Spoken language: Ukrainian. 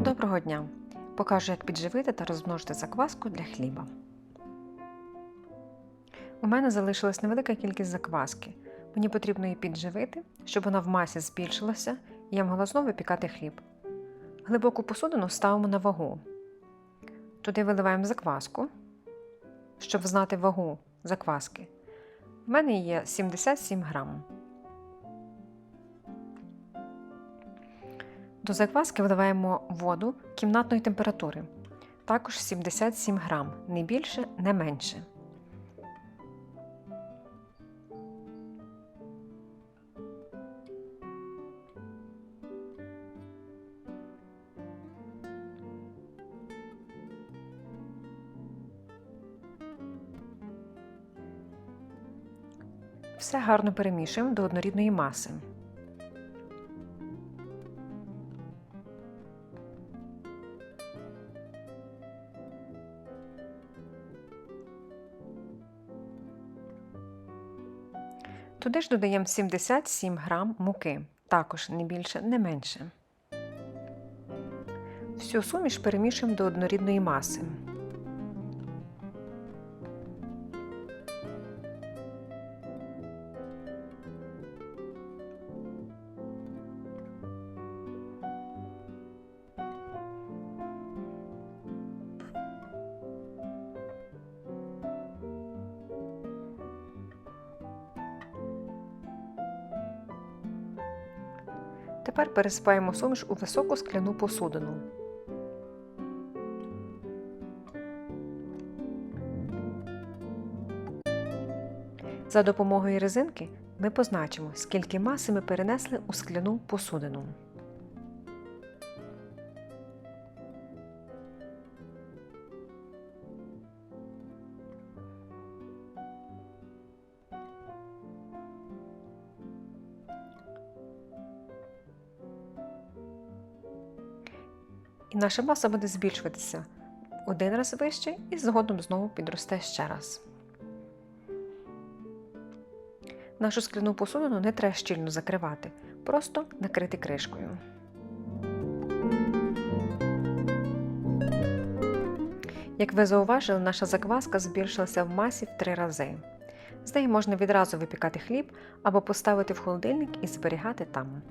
Доброго дня! Покажу, як підживити та розмножити закваску для хліба. У мене залишилась невелика кількість закваски. Мені потрібно її підживити, щоб вона в масі збільшилася і я могла знову випікати хліб. Глибоку посудину ставимо на вагу. Туди виливаємо закваску, щоб знати вагу закваски. У мене є 77 грам. До закваски вливаємо воду кімнатної температури, також 77 грам, не більше, не менше. Все гарно перемішуємо до однорідної маси. Туди ж додаємо 77 грам муки, також не більше, не менше. Всю суміш перемішуємо до однорідної маси. Тепер пересипаємо суміш у високу скляну посудину. За допомогою резинки ми позначимо, скільки маси ми перенесли у скляну посудину. І наша маса буде збільшуватися один раз вище і згодом знову підросте ще раз. Нашу скляну посудину не треба щільно закривати, просто накрити кришкою. Як ви зауважили, наша закваска збільшилася в масі в три рази. З неї можна відразу випікати хліб або поставити в холодильник і зберігати там.